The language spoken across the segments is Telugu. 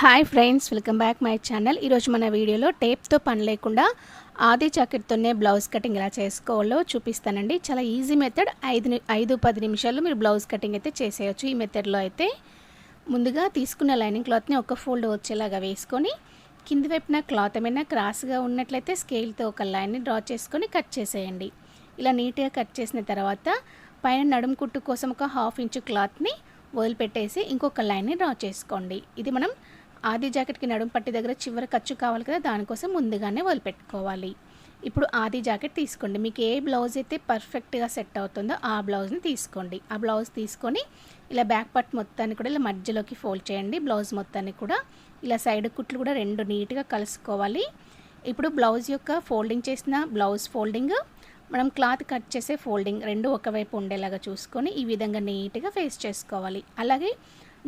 Hi friends welcome back my channel ఈరోజు మన వీడియోలో టేప్తో పని లేకుండా ఆది జాకెట్తోనే బ్లౌజ్ కటింగ్ ఎలా చేసుకోవాలో చూపిస్తానండి. చాలా ఈజీ మెథడ్ ఐదు ఐదు పది నిమిషాల్లో మీరు బ్లౌజ్ కటింగ్ అయితే చేసేయచ్చు. ఈ మెథడ్లో అయితే ముందుగా తీసుకున్న లైనింగ్ క్లాత్ని ఒక ఫోల్డ్ వచ్చేలాగా వేసుకొని కింది వైపున క్లాత్ ఏమైనా క్రాస్గా ఉన్నట్లయితే స్కేల్తో ఒక లైన్ని డ్రా చేసుకొని కట్ చేసేయండి. ఇలా నీట్గా కట్ చేసిన తర్వాత పైన నడుము కుట్టు కోసం ఒక హాఫ్ ఇంచు క్లాత్ని వదిలిపెట్టేసి ఇంకొక లైన్ని డ్రా చేసుకోండి. ఇది మనం ఆది జాకెట్కి నడుము పట్టి దగ్గర చివరి ఖర్చు కావాలి కదా దానికోసం ముందుగానే వదిలిపెట్టుకోవాలి ఇప్పుడు ఆది జాకెట్ తీసుకోండి. మీకు ఏ బ్లౌజ్ అయితే పర్ఫెక్ట్గా సెట్ అవుతుందో ఆ బ్లౌజ్ని తీసుకోండి. ఆ బ్లౌజ్ తీసుకొని ఇలా బ్యాక్ పార్ట్ మొత్తాన్ని కూడా ఇలా మధ్యలోకి ఫోల్డ్ చేయండి. బ్లౌజ్ మొత్తాన్ని కూడా ఇలా సైడ్ కుట్లు కూడా రెండు నీట్గా కలుసుకోవాలి. ఇప్పుడు బ్లౌజ్ యొక్క ఫోల్డింగ్ చేసిన బ్లౌజ్ ఫోల్డింగ్ మనం క్లాత్ కట్ చేసే ఫోల్డింగ్ రెండు ఒకవైపు ఉండేలాగా చూసుకొని ఈ విధంగా నీట్గా ఫేస్ చేసుకోవాలి. అలాగే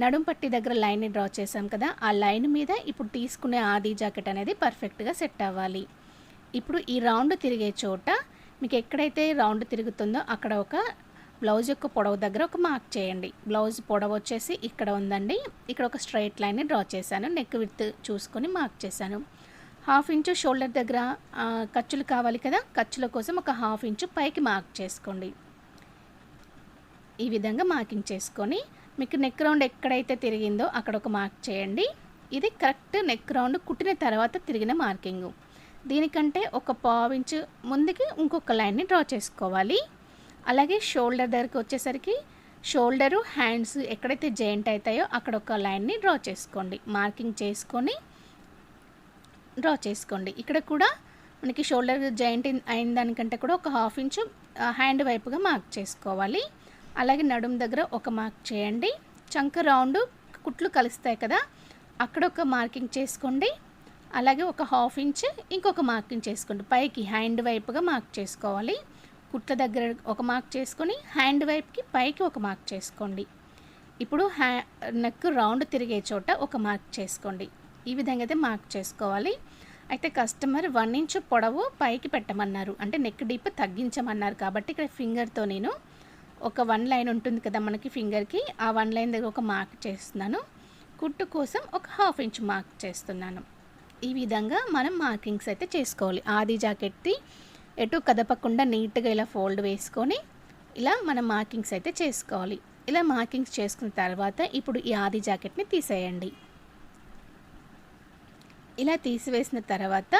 నడుం పట్టి దగ్గర లైన్ని డ్రా చేసాం కదా ఆ లైన్ మీద ఇప్పుడు తీసుకునే ఆది జాకెట్ అనేది పర్ఫెక్ట్గా సెట్ అవ్వాలి. ఇప్పుడు ఈ రౌండ్ తిరిగే చోట మీకు ఎక్కడైతే రౌండ్ తిరుగుతుందో అక్కడ ఒక బ్లౌజ్ యొక్క పొడవు దగ్గర ఒక మార్క్ చేయండి. బ్లౌజ్ పొడవు వచ్చేసి ఇక్కడ ఉందండి. ఇక్కడ ఒక స్ట్రైట్ లైన్ని డ్రా చేశాను నెక్ విత్ చూసుకొని మార్క్ చేశాను. హాఫ్ ఇంచు షోల్డర్ దగ్గర ఖర్చులు కావాలి కదా ఖర్చుల కోసం ఒక హాఫ్ ఇంచు పైకి మార్క్ చేసుకోండి. ఈ విధంగా మార్కింగ్ చేసుకొని మీకు నెక్ రౌండ్ ఎక్కడైతే తిరిగిందో అక్కడ ఒక మార్క్ చేయండి. ఇది కరెక్ట్ నెక్ రౌండ్ కుట్టిన తర్వాత తిరిగిన మార్కింగ్ దీనికంటే ఒక పావు ఇంచు ముందుకి ఇంకొక లైన్ని డ్రా చేసుకోవాలి. అలాగే షోల్డర్ దగ్గరికి వచ్చేసరికి షోల్డరు హ్యాండ్స్ ఎక్కడైతే జాయింట్ అవుతాయో అక్కడ ఒక లైన్ని డ్రా చేసుకోండి. మార్కింగ్ చేసుకొని డ్రా చేసుకోండి. ఇక్కడ కూడా మనకి షోల్డర్ జాయింట్ అయిన దానికంటే కూడా ఒక హాఫ్ ఇంచు హ్యాండ్ వైపుగా మార్క్ చేసుకోవాలి. అలాగే నడుము దగ్గర ఒక మార్క్ చేయండి. చంక రౌండ్ కుట్లు కలుస్తాయి కదా అక్కడ ఒక మార్కింగ్ చేసుకోండి. అలాగే ఒక హాఫ్ ఇంచ్ ఇంకొక మార్కింగ్ చేసుకోండి. పైకి హ్యాండ్ వైపుగా మార్క్ చేసుకోవాలి. కుట్ల దగ్గర ఒక మార్క్ చేసుకొని హ్యాండ్ వైపుకి పైకి ఒక మార్క్ చేసుకోండి. ఇప్పుడు హ్యా నెక్ రౌండ్ తిరిగే చోట ఒక మార్క్ చేసుకోండి. ఈ విధంగా అయితే మార్క్ చేసుకోవాలి. అయితే కస్టమర్ వన్ ఇంచ్ పొడవు పైకి పెట్టమన్నారు. అంటే నెక్ డీప్ తగ్గించమన్నారు కాబట్టి ఇక్కడ ఫింగర్తో నేను ఒక వన్ లైన్ ఉంటుంది కదా మనకి ఫింగర్కి ఆ వన్ లైన్ దగ్గర ఒక మార్క్ చేస్తున్నాను. కుట్టు కోసం ఒక హాఫ్ ఇంచ్ మార్క్ చేస్తున్నాను. ఈ విధంగా మనం మార్కింగ్స్ అయితే చేసుకోవాలి. ఆది జాకెట్ది ఎటు కదపకుండా నీట్గా ఇలా ఫోల్డ్ వేసుకొని ఇలా మనం మార్కింగ్స్ అయితే చేసుకోవాలి. ఇలా మార్కింగ్స్ చేసుకున్న తర్వాత ఇప్పుడు ఈ ఆది జాకెట్ని తీసేయండి. ఇలా తీసివేసిన తర్వాత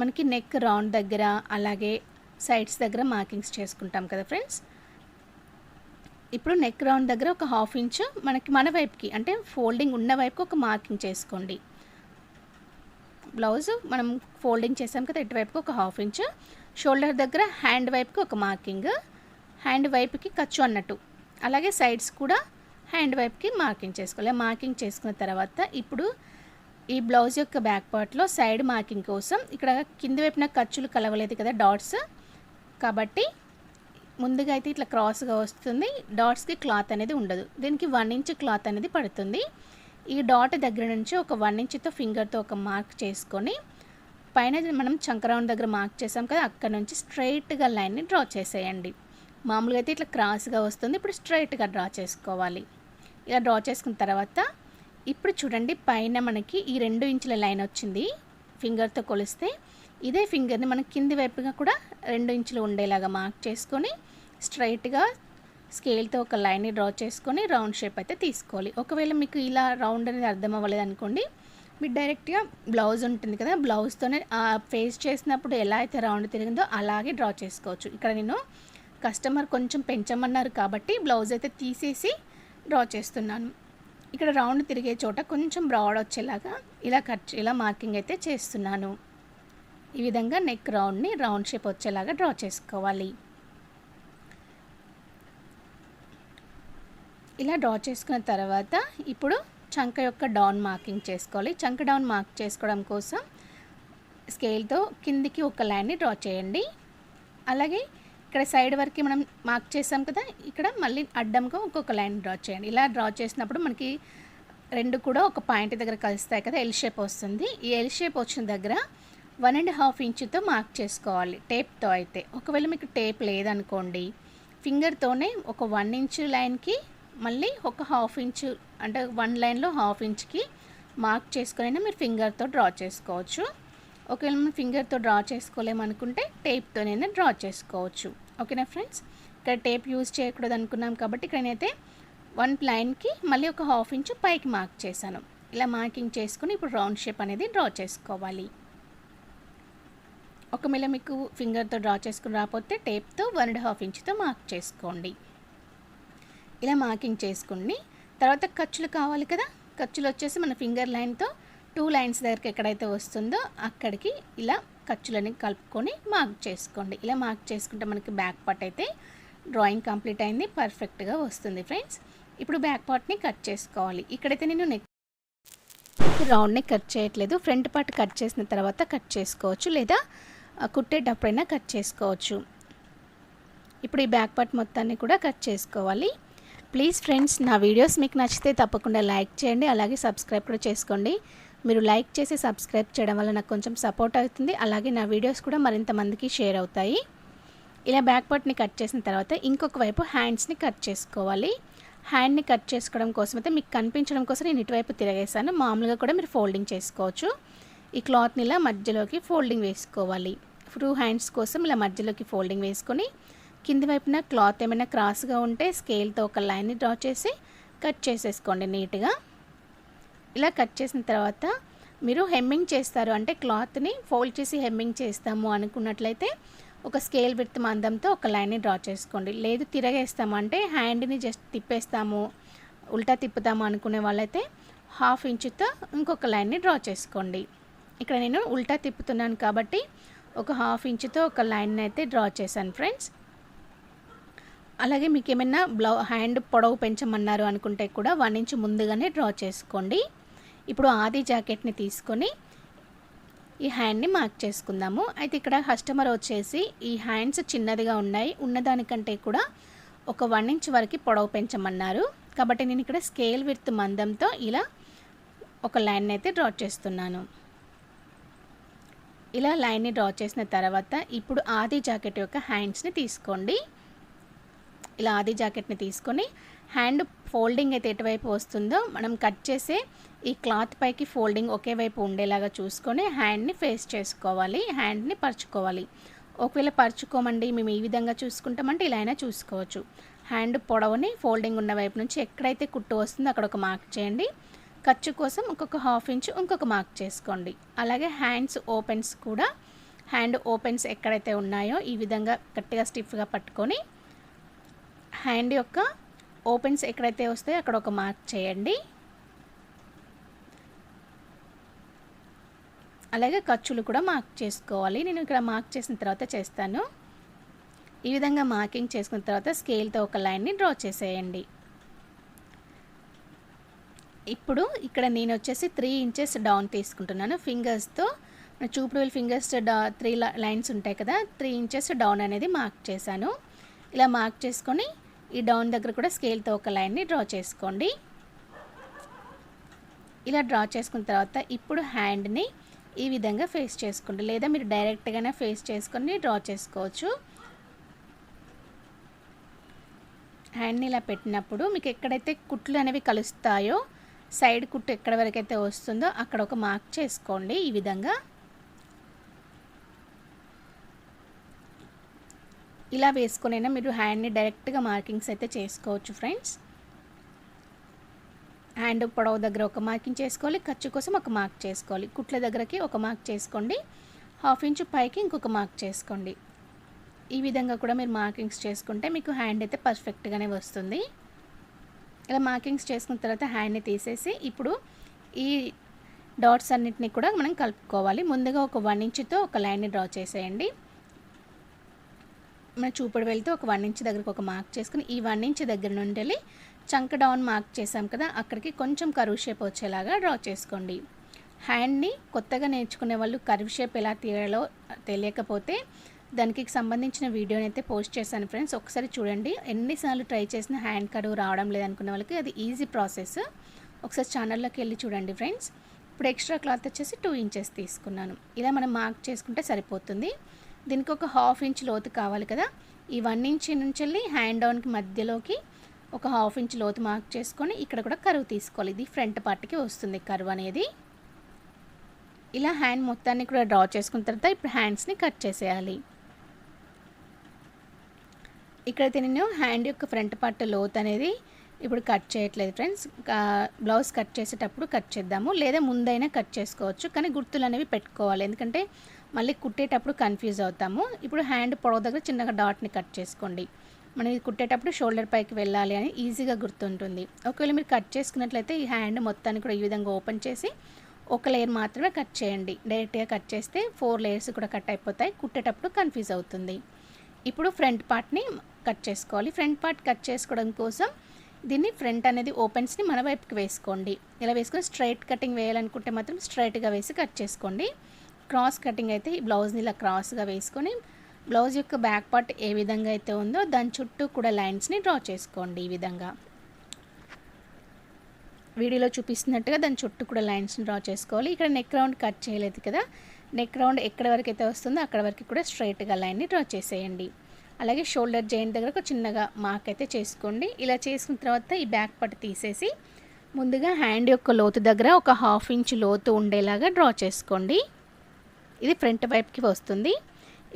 మనకి నెక్ రౌండ్ దగ్గర అలాగే సైడ్స్ దగ్గర మార్కింగ్స్ చేసుకుంటాం కదా ఫ్రెండ్స్ ఇప్పుడు నెక్ రౌండ్ దగ్గర ఒక హాఫ్ ఇంచ్ మనకి మన వైపుకి అంటే ఫోల్డింగ్ ఉన్న వైపుకి ఒక మార్కింగ్ చేసుకోండి. బ్లౌజ్ మనం ఫోల్డింగ్ చేసాం కదా ఇటువైపుకి ఒక హాఫ్ ఇంచ్ షోల్డర్ దగ్గర హ్యాండ్ వైపుకి ఒక మార్కింగ్ హ్యాండ్ వైపుకి ఖర్చు అన్నట్టు. అలాగే సైడ్స్ కూడా హ్యాండ్ వైపుకి మార్కింగ్ చేసుకోవాలి. మార్కింగ్ చేసుకున్న తర్వాత ఇప్పుడు ఈ బ్లౌజ్ యొక్క బ్యాక్ పార్ట్లో సైడ్ మార్కింగ్ కోసం ఇక్కడ కింది వైపున ఖర్చులు కలవలేదు కదా డాట్స్ కాబట్టి ముందుగా అయితే ఇట్లా క్రాస్గా వస్తుంది. డాట్స్కి క్లాత్ అనేది ఉండదు. దీనికి వన్ ఇంచ్ క్లాత్ అనేది పడుతుంది. ఈ డాట్ దగ్గర నుంచి ఒక వన్ ఇంచ్తో ఫింగర్తో ఒక మార్క్ చేసుకొని పైన మనం చంకరౌండ్ దగ్గర మార్క్ చేసాం కదా అక్కడ నుంచి స్ట్రైట్గా లైన్ని డ్రా చేసేయండి. మామూలుగా అయితే ఇట్లా క్రాస్గా వస్తుంది. ఇప్పుడు స్ట్రైట్గా డ్రా చేసుకోవాలి. ఇలా డ్రా చేసుకున్న తర్వాత ఇప్పుడు చూడండి పైన మనకి ఈ రెండు ఇంచుల లైన్ వచ్చింది. ఫింగర్తో కొలిస్తే ఇదే ఫింగర్ని మనం కింది వైపుగా కూడా రెండు ఇంచులు ఉండేలాగా మార్క్ చేసుకొని స్ట్రైట్గా స్కేల్తో ఒక లైన్ని డ్రా చేసుకొని రౌండ్ షేప్ అయితే తీసుకోవాలి. ఒకవేళ మీకు ఇలా రౌండ్ అనేది అర్థం అవ్వలేదు అనుకోండి మీరు డైరెక్ట్గా బ్లౌజ్ ఉంటుంది కదా బ్లౌజ్తోనే ఫేస్ చేసినప్పుడు ఎలా అయితే రౌండ్ తిరిగిందో అలాగే డ్రా చేసుకోవచ్చు. ఇక్కడ నేను కస్టమర్ కొంచెం పెంచమన్నారు కాబట్టి బ్లౌజ్ అయితే తీసేసి డ్రా చేస్తున్నాను. ఇక్కడ రౌండ్ తిరిగే చోట కొంచెం బ్రాడ్ వచ్చేలాగా ఇలా కట్ ఇలా మార్కింగ్ అయితే చేస్తున్నాను. ఈ విధంగా నెక్ రౌండ్ని రౌండ్ షేప్ వచ్చేలాగా డ్రా చేసుకోవాలి. ఇలా డ్రా చేసుకున్న తర్వాత ఇప్పుడు చంక యొక్క డౌన్ మార్కింగ్ చేసుకోవాలి. చంక డౌన్ మార్క్ చేసుకోవడం కోసం స్కేల్తో కిందికి ఒక లైన్ని డ్రా చేయండి. అలాగే ఇక్కడ సైడ్ వరకు మనం మార్క్ చేసాం కదా ఇక్కడ మళ్ళీ అడ్డంగా ఇంకొక లైన్ డ్రా చేయండి. ఇలా డ్రా చేసినప్పుడు మనకి రెండు కూడా ఒక పాయింట్ దగ్గర కలుస్తాయి కదా ఎల్ షేప్ వస్తుంది. ఈ ఎల్ షేప్ వచ్చిన దగ్గర వన్ అండ్ హాఫ్ ఇంచుతో మార్క్ చేసుకోవాలి టేప్తో అయితే. ఒకవేళ మీకు టేప్ లేదనుకోండి ఫింగర్తోనే ఒక వన్ ఇంచ్ లైన్కి మళ్ళీ ఒక హాఫ్ ఇంచు అంటే వన్ లైన్లో హాఫ్ ఇంచ్కి మార్క్ చేసుకునైనా మీరు ఫింగర్తో డ్రా చేసుకోవచ్చు. ఒకవేళ మనం ఫింగర్తో డ్రా చేసుకోలేమనుకుంటే టేప్తోనైనా డ్రా చేసుకోవచ్చు. ఓకేనా ఫ్రెండ్స్? ఇక్కడ టేప్ యూజ్ చేయకూడదు అనుకున్నాం కాబట్టి ఇక్కడ నేనైతే వన్ లైన్కి మళ్ళీ ఒక హాఫ్ ఇంచు పైకి మార్క్ చేశాను. ఇలా మార్కింగ్ చేసుకుని ఇప్పుడు రౌండ్ షేప్ అనేది డ్రా చేసుకోవాలి. ఒకవేళ మీకు ఫింగర్తో డ్రా చేసుకుని రాకపోతే టేప్తో వన్ అండ్ హాఫ్ ఇంచ్తో మార్క్ చేసుకోండి. ఇలా మార్కింగ్ చేసుకుని తర్వాత ఖర్చులు కావాలి కదా? ఖర్చులు వచ్చేసి మన ఫింగర్ లైన్తో టూ లైన్స్ దగ్గరికి ఎక్కడైతే వస్తుందో అక్కడికి ఇలా ఖర్చులని కలుపుకొని మార్క్ చేసుకోండి. ఇలా మార్క్ చేసుకుంటే మనకి బ్యాక్ పార్ట్ అయితే డ్రాయింగ్ కంప్లీట్ అయింది పర్ఫెక్ట్గా వస్తుంది ఫ్రెండ్స్ ఇప్పుడు బ్యాక్ పార్ట్ని కట్ చేసుకోవాలి. ఇక్కడైతే నేను నెక్ రౌండ్ని కట్ చేయట్లేదు. ఫ్రంట్ పార్ట్ కట్ చేసిన తర్వాత కట్ చేసుకోవచ్చు లేదా కుట్టేటప్పుడైనా కట్ చేసుకోవచ్చు. ఇప్పుడు ఈ బ్యాక్ పార్ట్ మొత్తాన్ని కూడా కట్ చేసుకోవాలి. ప్లీజ్ ఫ్రెండ్స్ నా వీడియోస్ మీకు నచ్చితే తప్పకుండా లైక్ చేయండి. అలాగే సబ్స్క్రైబ్ కూడా చేసుకోండి. మీరు లైక్ చేసి సబ్స్క్రైబ్ చేయడం వల్ల నాకు కొంచెం సపోర్ట్ అవుతుంది. అలాగే నా వీడియోస్ కూడా మరింత మందికి షేర్ అవుతాయి. ఇలా బ్యాక్ పార్ట్ని కట్ చేసిన తర్వాత ఇంకొక వైపు హ్యాండ్స్ని కట్ చేసుకోవాలి. హ్యాండ్ని కట్ చేసుకోవడం కోసం అయితే మీకు కనిపించడం కోసం నేను ఇటువైపు తిరగేసాను మామూలుగా కూడా మీరు ఫోల్డింగ్ చేసుకోవచ్చు. ఈ క్లాత్ని ఇలా మధ్యలోకి ఫోల్డింగ్ వేసుకోవాలి. ఫ్రూ హ్యాండ్స్ కోసం ఇలా మధ్యలోకి ఫోల్డింగ్ వేసుకొని కింది వైపున క్లాత్ ఏమైనా క్రాస్గా ఉంటే స్కేల్తో ఒక లైన్ని డ్రా చేసి కట్ చేసేసుకోండి నీట్గా. ఇలా కట్ చేసిన తర్వాత మీరు హెమ్మింగ్ చేస్తారు. అంటే క్లాత్ని ఫోల్డ్ చేసి హెమ్మింగ్ చేస్తాము అనుకున్నట్లయితే ఒక స్కేల్ విత్ మందంతో ఒక లైన్ని డ్రా చేసుకోండి. లేదు తిరగేస్తాము అంటే హ్యాండ్ని జస్ట్ తిప్పేస్తాము ఉల్టా తిప్పుతాము అనుకునే వాళ్ళైతే హాఫ్ ఇంచుతో ఇంకొక లైన్ని డ్రా చేసుకోండి. ఇక్కడ నేను ఉల్టా తిప్పుతున్నాను కాబట్టి ఒక హాఫ్ ఇంచుతో ఒక లైన్ అయితే డ్రా చేశాను ఫ్రెండ్స్. అలాగే మీకు ఏమైనా బ్లౌ హ్యాండ్ పొడవు పెంచమన్నారు అనుకుంటే కూడా వన్ ఇంచ్ ముందుగానే డ్రా చేసుకోండి. ఇప్పుడు ఆది జాకెట్ని తీసుకొని ఈ హ్యాండ్ని మార్క్ చేసుకుందాము. అయితే ఇక్కడ కస్టమర్ వచ్చేసి ఈ హ్యాండ్స్ చిన్నదిగా ఉన్నాయి. ఉన్నదానికంటే కూడా ఒక వన్ ఇంచ్ వరకు పొడవు పెంచమన్నారు. కాబట్టి నేను ఇక్కడ స్కేల్ విత్ మందంతో ఇలా ఒక లైన్ అయితే డ్రా చేస్తున్నాను. ఇలా లైన్ని డ్రా చేసిన తర్వాత ఇప్పుడు ఆది జాకెట్ యొక్క హ్యాండ్స్ని తీసుకోండి. ఇలా ఆది జాకెట్ని తీసుకొని హ్యాండ్ ఫోల్డింగ్ అయితే ఎటువైపు వస్తుందో మనం కట్ చేసే ఈ క్లాత్ పైకి ఫోల్డింగ్ ఒకే వైపు ఉండేలాగా చూసుకొని హ్యాండ్ని ఫేస్ చేసుకోవాలి హ్యాండ్ని పరుచుకోవాలి. ఒకవేళ పరుచుకోమండి మేము ఈ విధంగా చూసుకుంటామంటే ఇలా అయినా చూసుకోవచ్చు. హ్యాండ్ పొడవుని ఫోల్డింగ్ ఉన్న వైపు నుంచి ఎక్కడైతే కుట్టు వస్తుందో అక్కడ ఒక మార్క్ చేయండి. ఖర్చు కోసం ఇంకొక హాఫ్ ఇంచ్ ఇంకొక మార్క్ చేసుకోండి. అలాగే హ్యాండ్స్ ఓపెన్స్ కూడా హ్యాండ్ ఓపెన్స్ ఎక్కడైతే ఉన్నాయో ఈ విధంగా గట్టిగా స్టిఫ్గా పట్టుకొని హ్యాండ్ యొక్క ఓపెన్స్ ఎక్కడైతే వస్తాయో అక్కడ ఒక మార్క్ చేయండి. అలాగే ఖర్చులు కూడా మార్క్ చేసుకోవాలి. నేను ఇక్కడ మార్క్ చేసిన తర్వాత చేస్తాను. ఈ విధంగా మార్కింగ్ చేసుకున్న తర్వాత స్కేల్తో ఒక లైన్ని డ్రా చేసేయండి. ఇప్పుడు ఇక్కడ నేను వచ్చేసి త్రీ ఇంచెస్ డౌన్ తీసుకుంటున్నాను. ఫింగర్స్తో చూపుడు ఫింగర్స్ డా త్రీ లైన్స్ ఉంటాయి కదా త్రీ ఇంచెస్ డౌన్ అనేది మార్క్ చేశాను. ఇలా మార్క్ చేసుకొని ఈ డౌన్ దగ్గర కూడా స్కేల్తో ఒక లైన్ని డ్రా చేసుకోండి. ఇలా డ్రా చేసుకున్న తర్వాత ఇప్పుడు హ్యాండ్ని ఈ విధంగా ఫేస్ చేసుకోండి. లేదా మీరు డైరెక్ట్గానే ఫేస్ చేసుకొని డ్రా చేసుకోవచ్చు. హ్యాండ్ని ఇలా పెట్టినప్పుడు మీకు ఎక్కడైతే కుట్లు అనేవి కలుస్తాయో సైడ్ కుట్టు ఎక్కడ వరకు అయితే వస్తుందో అక్కడ ఒక మార్క్ చేసుకోండి ఈ విధంగా. ఇలా వేసుకునైనా మీరు హ్యాండ్ని డైరెక్ట్గా మార్కింగ్స్ అయితే చేసుకోవచ్చు ఫ్రెండ్స్. హ్యాండ్ పొడవు దగ్గర ఒక మార్కింగ్ చేసుకోవాలి ఖర్చు కోసం ఒక మార్క్ చేసుకోవాలి. కుట్ల దగ్గరకి ఒక మార్క్ చేసుకోండి హాఫ్ ఇంచ్ పైకి ఇంకొక మార్క్ చేసుకోండి. ఈ విధంగా కూడా మీరు మార్కింగ్స్ చేసుకుంటే మీకు హ్యాండ్ అయితే పర్ఫెక్ట్గానే వస్తుంది. ఇలా మార్కింగ్స్ చేసుకున్న తర్వాత హ్యాండ్ని తీసేసి ఇప్పుడు ఈ డాట్స్ అన్నిటిని కూడా మనం కలుపుకోవాలి. ముందుగా ఒక వన్ ఇంచ్తో ఒక లైన్ని డ్రా చేసేయండి. మన చూపుడు వెళ్తే ఒక వన్ ఇంచ్ దగ్గరకు ఒక మార్క్ చేసుకుని ఈ వన్ ఇంచ్ దగ్గర నుండి వెళ్ళి చంక డౌన్ మార్క్ చేసాం కదా అక్కడికి కొంచెం కరువు షేప్ వచ్చేలాగా డ్రా చేసుకోండి. హ్యాండ్ని కొత్తగా నేర్చుకునే వాళ్ళు కరువు షేప్ ఎలా తీయాలో తెలియకపోతే దానికి సంబంధించిన వీడియోని అయితే పోస్ట్ చేశాను ఫ్రెండ్స్ ఒకసారి చూడండి ఎన్నిసార్లు ట్రై చేసిన హ్యాండ్ కరువు రావడం లేదనుకునే వాళ్ళకి అది ఈజీ ప్రాసెస్ ఒకసారి ఛానల్లోకి వెళ్ళి చూడండి ఫ్రెండ్స్ ఇప్పుడు ఎక్స్ట్రా క్లాత్ వచ్చేసి టూ ఇంచెస్ తీసుకున్నాను. ఇలా మనం మార్క్ చేసుకుంటే సరిపోతుంది. దీనికి ఒక హాఫ్ ఇంచ్ లోతు కావాలి కదా. ఈ వన్ ఇంచ్ నుంచి వెళ్ళి హ్యాండ్ డౌన్కి మధ్యలోకి ఒక హాఫ్ ఇంచ్ లోతు మార్క్ చేసుకొని ఇక్కడ కూడా కరువు తీసుకోవాలి. ఇది ఫ్రంట్ పార్ట్కి వస్తుంది కరువు అనేది. ఇలా హ్యాండ్ మొత్తాన్ని కూడా డ్రా చేసుకున్న తర్వాత ఇప్పుడు హ్యాండ్స్ని కట్ చేసేయాలి. ఇక్కడైతే నేను హ్యాండ్ యొక్క ఫ్రంట్ పార్ట్ లోత్ అనేది ఇప్పుడు కట్ చేయట్లేదు ఫ్రెండ్స్. బ్లౌజ్ కట్ చేసేటప్పుడు కట్ చేద్దాము. లేదా ముందైనా కట్ చేసుకోవచ్చు. కానీ గుర్తులు అనేవి పెట్టుకోవాలి. ఎందుకంటే మళ్ళీ కుట్టేటప్పుడు కన్ఫ్యూజ్ అవుతాము. ఇప్పుడు హ్యాండ్ పొడవు దగ్గర చిన్నగా డాట్ని కట్ చేసుకోండి. మనం ఇది కుట్టేటప్పుడు షోల్డర్ పైకి వెళ్ళాలి అని ఈజీగా గుర్తుంటుంది. ఒకవేళ మీరు కట్ చేసుకున్నట్లయితే ఈ హ్యాండ్ మొత్తాన్ని కూడా ఈ విధంగా ఓపెన్ చేసి ఒక లేయర్ మాత్రమే కట్ చేయండి. డైరెక్ట్గా కట్ చేస్తే ఫోర్ లేయర్స్ కూడా కట్ అయిపోతాయి. కుట్టేటప్పుడు కన్ఫ్యూజ్ అవుతుంది. ఇప్పుడు ఫ్రంట్ పార్ట్ని కట్ చేసుకోవాలి. ఫ్రంట్ పార్ట్ కట్ చేసుకోవడం కోసం దీన్ని ఫ్రంట్ అనేది ఓపెన్స్ని మన వైపుకి వేసుకోండి. ఇలా వేసుకొని స్ట్రైట్ కటింగ్ వేయాలనుకుంటే మాత్రం స్ట్రైట్గా వేసి కట్ చేసుకోండి. క్రాస్ కటింగ్ అయితే ఈ బ్లౌజ్ని ఇలా క్రాస్గా వేసుకొని బ్లౌజ్ యొక్క బ్యాక్ పార్ట్ ఏ విధంగా అయితే ఉందో దాని చుట్టూ కూడా లైన్స్ని డ్రా చేసుకోండి ఈ విధంగా. వీడియోలో చూపిస్తున్నట్టుగా దాని చుట్టూ కూడా లైన్స్ని డ్రా చేసుకోవాలి. ఇక్కడ నెక్ రౌండ్ కట్ చేయలేదు కదా. నెక్ రౌండ్ ఎక్కడ వరకు అయితే వస్తుందో అక్కడ వరకు కూడా స్ట్రైట్గా లైన్ని డ్రా చేసేయండి. అలాగే షోల్డర్ జాయింట్ దగ్గర ఒక చిన్నగా మార్క్ అయితే చేసుకోండి. ఇలా చేసుకున్న తర్వాత ఈ బ్యాక్ పట్టు తీసేసి ముందుగా హ్యాండ్ యొక్క లోతు దగ్గర ఒక హాఫ్ ఇంచ్ లోతు ఉండేలాగా డ్రా చేసుకోండి. ఇది ఫ్రంట్ వైపుకి వస్తుంది.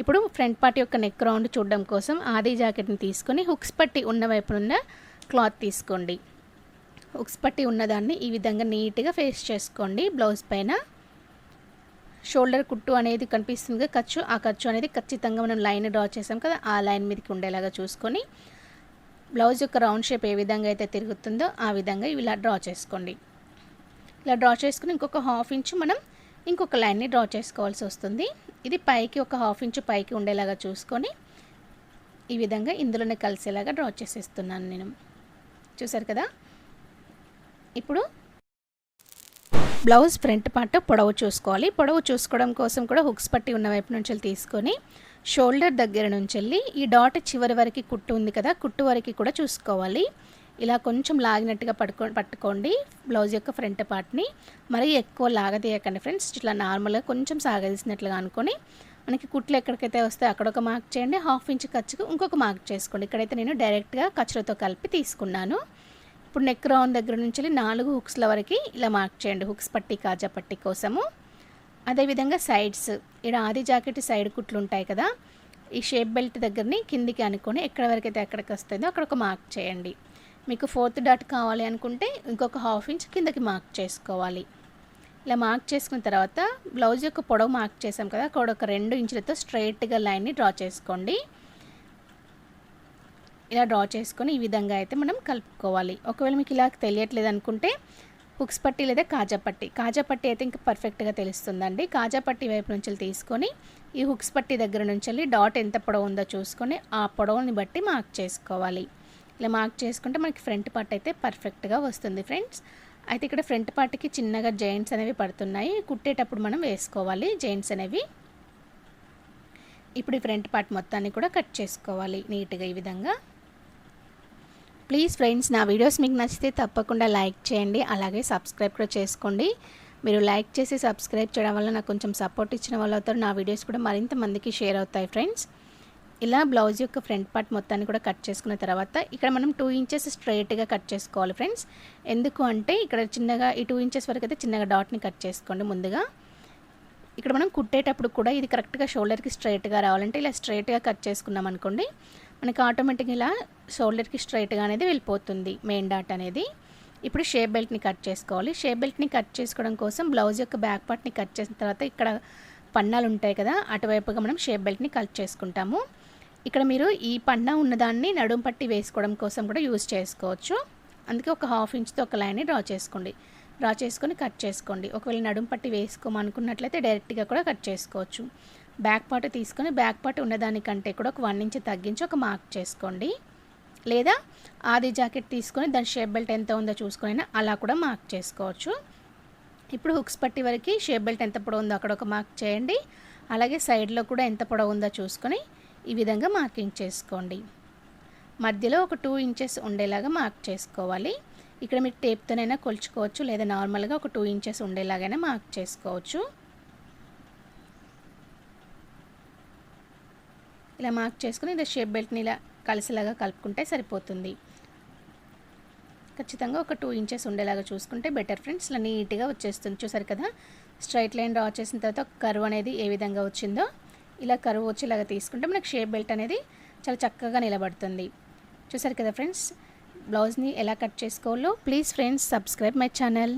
ఇప్పుడు ఫ్రంట్ పార్ట్ యొక్క నెక్ రౌండ్ చూడడం కోసం ఆది జాకెట్ని తీసుకొని హుక్స్ పట్టి ఉన్న వైపునున్న క్లాత్ తీసుకోండి. హుక్స్ పట్టి ఉన్నదాన్ని ఈ విధంగా నీట్గా ఫేస్ చేసుకోండి. బ్లౌజ్ పైన షోల్డర్ కుట్టు అనేది కనిపిస్తుంది ఖర్చు. ఆ ఖర్చు అనేది ఖచ్చితంగా మనం లైన్ డ్రా చేసాం కదా ఆ లైన్ మీదకి ఉండేలాగా చూసుకొని బ్లౌజ్ యొక్క రౌండ్ షేప్ ఏ విధంగా అయితే తిరుగుతుందో ఆ విధంగా ఇలా డ్రా చేసుకోండి. ఇలా డ్రా చేసుకుని ఇంకొక హాఫ్ ఇంచు మనం ఇంకొక లైన్ని డ్రా చేసుకోవాల్సి వస్తుంది. ఇది పైకి ఒక హాఫ్ ఇంచు పైకి ఉండేలాగా చూసుకొని ఈ విధంగా ఇందులోనే కలిసేలాగా డ్రా చేసేస్తున్నాను నేను. చూసారు కదా? ఇప్పుడు బ్లౌజ్ ఫ్రంట్ పార్ట్ పొడవు చూసుకోవాలి. పొడవు చూసుకోవడం కోసం కూడా హుక్స్ పట్టి ఉన్న వైపు నుంచి తీసుకొని షోల్డర్ దగ్గర నుంచి వెళ్ళి ఈ డాట్ చివరి వరకు కుట్టు ఉంది కదా కుట్టు వరకు కూడా చూసుకోవాలి. ఇలా కొంచెం లాగినట్టుగా పట్టుకో పట్టుకోండి బ్లౌజ్ యొక్క ఫ్రంట్ పార్ట్ని. మరీ ఎక్కువ లాగదీయకండి ఫ్రెండ్స్. ఇట్లా నార్మల్గా కొంచెం సాగదీసినట్లుగా అనుకొని మనకి కుట్లు ఎక్కడికైతే వస్తే అక్కడ ఒక మార్క్ చేయండి. హాఫ్ ఇంచ్ ఖర్చుకు ఇంకొక మార్క్ చేసుకోండి. ఇక్కడైతే నేను డైరెక్ట్గా ఖర్చులతో కలిపి తీసుకున్నాను. ఇప్పుడు నెక్ రౌండ్ దగ్గర నుంచి నాలుగు హుక్స్ల వరకు ఇలా మార్క్ చేయండి. హుక్స్ పట్టి కాజా పట్టి కోసము. అదేవిధంగా సైడ్స్ ఇక్కడ ఆది జాకెట్ సైడ్ కుట్లు ఉంటాయి కదా ఈ షేప్ బెల్ట్ దగ్గరని కిందికి అనుకొని ఎక్కడ వరకు అయితే ఎక్కడికి వస్తుందో అక్కడ ఒక మార్క్ చేయండి. మీకు ఫోర్త్ డాట్ కావాలి అనుకుంటే ఇంకొక హాఫ్ ఇంచ్ కిందకి మార్క్ చేసుకోవాలి. ఇలా మార్క్ చేసుకున్న తర్వాత బ్లౌజ్ యొక్క పొడవు మార్క్ చేసాం కదా అక్కడ ఒక రెండు ఇంచులతో స్ట్రైట్గా లైన్ని డ్రా చేసుకోండి. ఇలా డ్రా చేసుకొని ఈ విధంగా అయితే మనం కలుపుకోవాలి. ఒకవేళ మీకు ఇలా తెలియట్లేదు అనుకుంటే హుక్స్ పట్టి లేదా కాజా పట్టి. అయితే ఇంకా పర్ఫెక్ట్గా తెలుస్తుందండి. కాజాపట్టి వైపు నుంచి తీసుకొని ఈ హుక్స్ పట్టి దగ్గర నుంచి డాట్ ఎంత పొడవు ఉందో చూసుకొని ఆ పొడవుని బట్టి మార్క్ చేసుకోవాలి. ఇలా మార్క్ చేసుకుంటే మనకి ఫ్రంట్ పార్ట్ అయితే పర్ఫెక్ట్గా వస్తుంది ఫ్రెండ్స్ అయితే ఇక్కడ ఫ్రంట్ పార్ట్కి చిన్నగా జైంట్స్ అనేవి పడుతున్నాయి. కుట్టేటప్పుడు మనం వేసుకోవాలి జాయింట్స్ అనేవి. ఇప్పుడు ఈ ఫ్రంట్ పార్ట్ మొత్తాన్ని కూడా కట్ చేసుకోవాలి నీట్గా ఈ విధంగా. ప్లీజ్ ఫ్రెండ్స్ నా వీడియోస్ మీకు నచ్చితే తప్పకుండా లైక్ చేయండి. అలాగే సబ్స్క్రైబ్ కూడా చేసుకోండి. మీరు లైక్ చేసి సబ్స్క్రైబ్ చేయడం వల్ల నాకు కొంచెం సపోర్ట్ ఇచ్చిన వాళ్ళు అవుతారు నా వీడియోస్ కూడా మరింత మందికి షేర్ అవుతాయి ఫ్రెండ్స్ ఇలా బ్లౌజ్ యొక్క ఫ్రంట్ పార్ట్ మొత్తాన్ని కూడా కట్ చేసుకున్న తర్వాత ఇక్కడ మనం టూ ఇంచెస్ స్ట్రైట్గా కట్ చేసుకోవాలి ఫ్రెండ్స్. ఎందుకు అంటే ఇక్కడ చిన్నగా ఈ టూ ఇంచెస్ వరకు అయితే చిన్నగా డాట్ని కట్ చేసుకోండి ముందుగా. ఇక్కడ మనం కుట్టేటప్పుడు కూడా ఇది కరెక్ట్గా షోల్డర్కి స్ట్రైట్గా రావాలంటే ఇలా స్ట్రైట్గా కట్ చేసుకున్నాం అనుకోండి మనకి ఆటోమేటిక్గా ఇలా షోల్డర్కి స్ట్రైట్గా అనేది వెళ్ళిపోతుంది మెయిన్ డాట్ అనేది. ఇప్పుడు షేప్ బెల్ట్ని కట్ చేసుకోవాలి. షేప్ బెల్ట్ని కట్ చేసుకోవడం కోసం బ్లౌజ్ యొక్క బ్యాక్ పార్ట్ని కట్ చేసిన తర్వాత ఇక్కడ పన్నాలు ఉంటాయి కదా అటువైపుగా మనం షేప్ బెల్ట్ని కట్ చేసుకుంటాము. ఇక్కడ మీరు ఈ పన్న ఉన్నదాన్ని నడుం పట్టి వేసుకోవడం కోసం కూడా యూజ్ చేసుకోవచ్చు. అందుకే ఒక హాఫ్ ఇంచ్తో ఒక లైన్ని డ్రా చేసుకోండి. డ్రా చేసుకొని కట్ చేసుకోండి. ఒకవేళ నడుం పట్టి వేసుకోమనుకున్నట్లయితే డైరెక్ట్గా కూడా కట్ చేసుకోవచ్చు. బ్యాక్ పార్ట్ తీసుకొని బ్యాక్ పార్ట్ ఉన్నదానికంటే కూడా ఒక వన్ ఇంచ్ తగ్గించి ఒక మార్క్ చేసుకోండి. లేదా ఆది జాకెట్ తీసుకొని దాని షేప్ బెల్ట్ ఎంత ఉందో చూసుకొని అలా కూడా మార్క్ చేసుకోవచ్చు. ఇప్పుడు హుక్స్ పట్టి వరకు షేప్ బెల్ట్ ఎంత పొడవు ఉందో అక్కడ ఒక మార్క్ చేయండి. అలాగే సైడ్లో కూడా ఎంత పొడవు ఉందో చూసుకొని ఈ విధంగా మార్కింగ్ చేసుకోండి. మధ్యలో ఒక టూ ఇంచెస్ ఉండేలాగా మార్క్ చేసుకోవాలి. ఇక్కడ మీరు టేప్తోనైనా కొలుచుకోవచ్చు లేదా నార్మల్గా ఒక టూ ఇంచెస్ ఉండేలాగైనా మార్క్ చేసుకోవచ్చు. ఇలా మార్క్ చేసుకుని ఇలా షేప్ బెల్ట్ని ఇలా కలిసిలాగా కలుపుకుంటే సరిపోతుంది. ఖచ్చితంగా ఒక టూ ఇంచెస్ ఉండేలాగా చూసుకుంటే బెటర్ ఫ్రెండ్స్. ఇలా నీట్గా వచ్చేస్తుంది. చూసారు కదా? స్ట్రైట్ లైన్ డ్రా చేసిన తర్వాత కరువు అనేది ఏ విధంగా వచ్చిందో ఇలా కరువు వచ్చేలాగా తీసుకుంటే మనకు షేప్ బెల్ట్ అనేది చాలా చక్కగా నిలబడుతుంది. చూసారు కదా ఫ్రెండ్స్? బ్లౌజ్ని ఎలా కట్ చేసుకోవాలో please friends subscribe my channel.